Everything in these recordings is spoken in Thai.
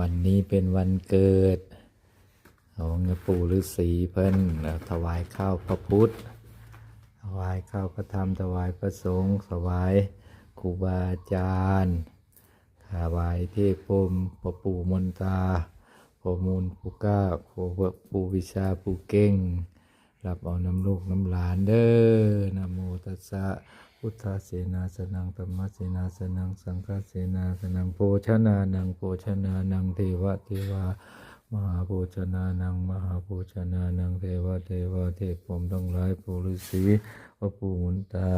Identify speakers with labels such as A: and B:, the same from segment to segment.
A: วันนี้เป็นวันเกิดของปู่ฤาษีเพิ่นถวายข้าวพระพุทธ ถวายข้าวพระธรรม ถวายพระสงฆ์ถวายครูบาอาจารย์ถวายเทพพมพ่อปู่มนตาพ่อมูลปู่ก้าพ่อปู่วิชาปู่เก่งรับเอาน้ำลูกน้ำหลานเด้อนะโมตัสสะ พุทธเสนาสนังธรรมเสนาสนัง สังฆเสนาสนังโภชนานังโภชนานังเทวะเทวามหาโภชนานัง มหาโภชนานังเทวะเทวะเทพผมทั้งหลายปู่ฤาษีพระปูมุนตา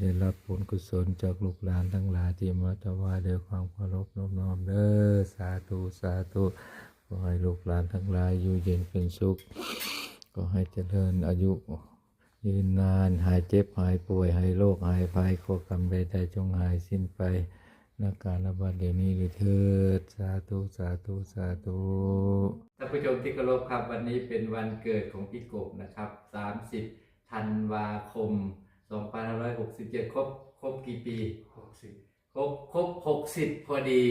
A: ได้รับผลกุศลจากลูกหลานทั้งหลายที่มาถวายด้วยความเคารพน้อมน้อมเด้อสาธุสาธุขอให้ลูกหลานทั้งหลายอยู่เย็นเป็นสุข ก็ให้เจริญอายุ ยืนนานหายเจ็บหายป่วยหายโรคหายภัยโคกรรมใดๆจงหายสิ้นไปนักการระบาดเดี๋ยวนี้เลยเถิดสาธุสาธุสาธุท่านผู้ชมที่เคารพครับวันนี้เป็นวันเกิดของพี่กบนะครับ 30 ธันวาคม 2567 ครบครบกี่ปี
B: หกสิบ
A: ครบครบ 60 พอดี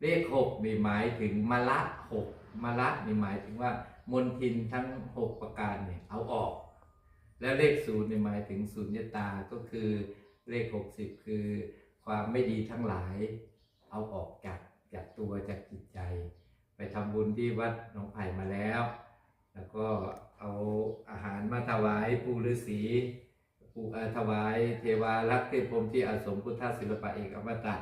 A: เลข6นี่หมายถึงมะละ 6มะละนี่หมายถึงว่ามนทินทั้ง 6 ประการเนี่ยเอาออก แล้วเลขศูนย์นี่หมายถึงสุญญตาก็คือเลข 60 คือความไม่ดีทั้งหลาย เอาออกจากจากตัวจากจิตใจ ไปทำบุญที่วัดหนองไผ่มาแล้ว แล้วก็เอาอาหารมาถวายปู่ฤาษีปู่ถวายเทวารักษ์เทพพรหมที่อาสมพุทธศิลปะเอกอมตะ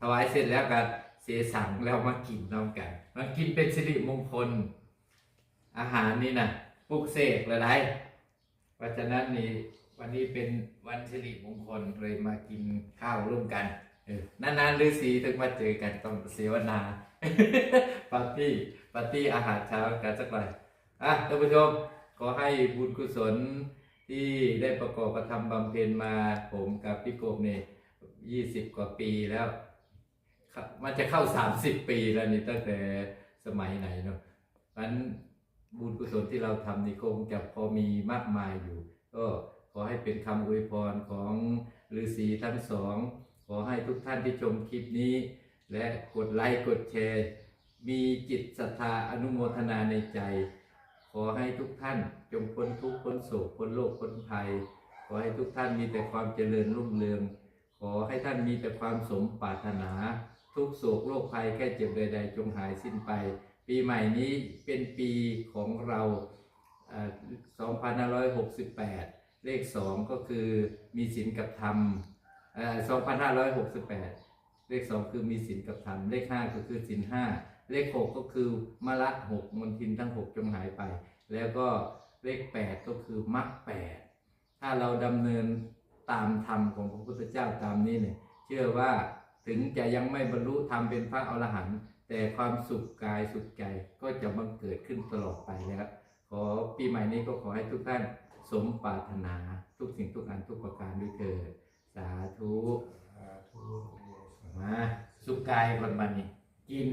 A: ถวายเสร็จแล้วกันเสียสั่งแล้วมากินน้ำกันมากินเป็นสิริมงคล อาหารนี่นะปลุกเสกละไร ราะฉะนั้นนี่วันนี้เป็นวันสิริมงคลเลยมากินข้าวร่วมกันนานๆฤาษีถึงมาเจอกันต้องเสวนาปาร์ตี้ปาร์ตี้อาหารเช้ากันสักหน่อยอะท่านผู้ชมขอให้บุญกุศลที่ได้ประกอบกระทำบำเพ็ญมาผมกับพี่โกบเนี่ยยี่สิบกว่าปีแล้ว มันจะเข้าสามสิบปีแล้วนี่ตั้งแต่สมัยไหนเนาะเพราะฉะนั้น บุญกุศลที่เราทำนี่คงจะพอมีมากมายอยู่ ก็ขอให้เป็นคำอวยพรของฤาษีทั้งสอง ขอให้ทุกท่านที่ชมคลิปนี้ และกดไลค์กดแชร์ มีจิตศรัทธาอนุโมทนาในใจ ขอให้ทุกท่านจงพ้นทุกข์พ้นโศกพ้นโรคพ้นภัย ขอให้ทุกท่านมีแต่ความเจริญรุ่งเรือง ขอให้ท่านมีแต่ความสมปรารถนา ทุกโศกโรคภัยแค่เจ็บใดๆจงหายสิ้นไป ปีใหม่นี้เป็นปีของเรา 2568 เลข 2 ก็คือมีศีลกับธรรม 2568 เลข 2 คือมีศีลกับธรรม เลข 5 ก็คือศีล5 เลข 6 ก็คือมละหกมนทินทั้ง 6 จงหายไป แล้วก็เลข 8 ก็คือมรรค8ถ้าเราดำเนินตามธรรมของพระพุทธเจ้าตามนี้เนี่ย เชื่อว่าถึงจะยังไม่บรรลุธรรมเป็นพระอรหันต์ แต่ความสุขกายสุขใจก็จะบังเกิดขึ้นตลอดไปนะครับขอปีใหม่นี้ก็ขอให้ทุกท่านสมปรารถนาทุกสิ่งทุกอันทุกประการด้วยเถิดสาธุ
B: สาธุ
A: มาสุขกายก่อนบันนี้กิน